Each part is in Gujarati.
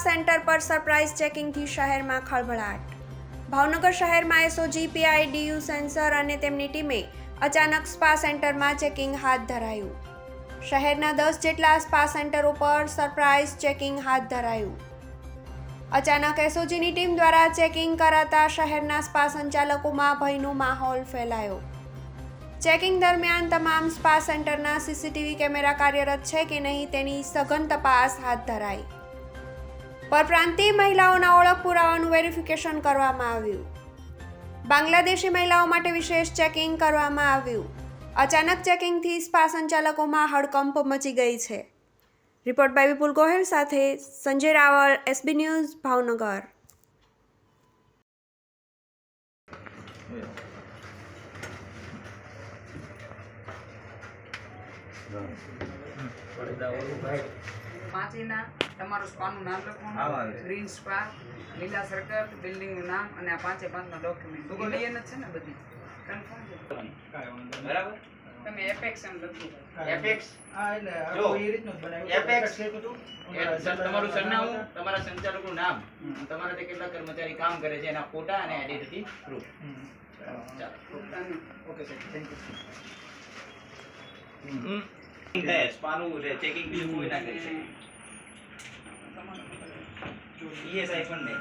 સેન્ટર પર સરપ્રાઇઝ ચેકિંગથી શહેરમાં ખળભળાટ. ભાવનગર શહેરમાં એસઓજી પીઆઈડીયુ સેન્સર અને તેમની ટીમે અચાનક સ્પા સેન્ટરમાં ચેકિંગ હાથ ધરાયું. શહેરના દસ જેટલા સ્પા સેન્ટરો પર સરપ્રાઇઝ ચેકિંગ હાથ ધરાયું. અચાનક એસઓજીની ટીમ દ્વારા ચેકિંગ કરાતા શહેરના સ્પા સંચાલકોમાં ભયનો માહોલ ફેલાયો. ચેકિંગ દરમિયાન તમામ સ્પા સેન્ટરના સીસીટીવી કેમેરા કાર્યરત છે કે નહીં તેની સઘન તપાસ હાથ ધરાઈ. પરપ્રાંતીય મહિલાઓના ઓળખ પુરાવાનું વેરિફિકેશન કરવામાં આવ્યું. બાંગ્લાદેશી મહિલાઓ માટે વિશેષ ચેકિંગ કરવામાં આવ્યું. અચાનક ચેકિંગથી સ્પા સંચાલકોમાં હડકંપ મચી ગઈ છે. રિપોર્ટ બાય વિપુલ ગોહેલ સાથે સંજય રાવલ એસબી ન્યૂઝ ભાવનગર. પાંચેના તમારું સ્પાનું નામ લખવાનું ગ્રીન સ્પા લીલા સર્કલ બિલ્ડિંગનું નામ અને આ પાંચે પાંચનો ડોક્યુમેન્ટ ઇન્ડિયન જ છે ને બધી? કન્ફર્મ છે? બરાબર? તમે એપેક્સ એમ લખ્યું એપેક્સ હા, એટલે જો, એ રીતનું બનાવ્યું. એપેક્સ. છે બધું. તમારું સરનામું તમારા સંચાલકનું નામ તમારા તે કેટલા કર્મચારી કામ કરે છે એના ફોટા અને આઈડેન્ટિટી પ્રૂફ ચાલો. ઓકે સર થેન્ક થાય સ્પાનું ચેકિંગ બીજું કોઈ ના કરી શકે ઈએસઆઈ પણ નહીં.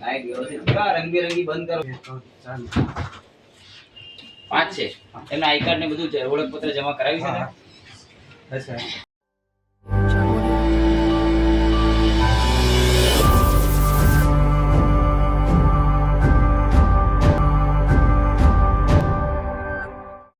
લાઈટ વ્યવસ્થિત. કરો, રંગબેરંગી બંધ કરો. પાંચ છે. એમના આઈ કાર્ડ ને બધું છે ઓળખપત્ર જમા કરાવી છે?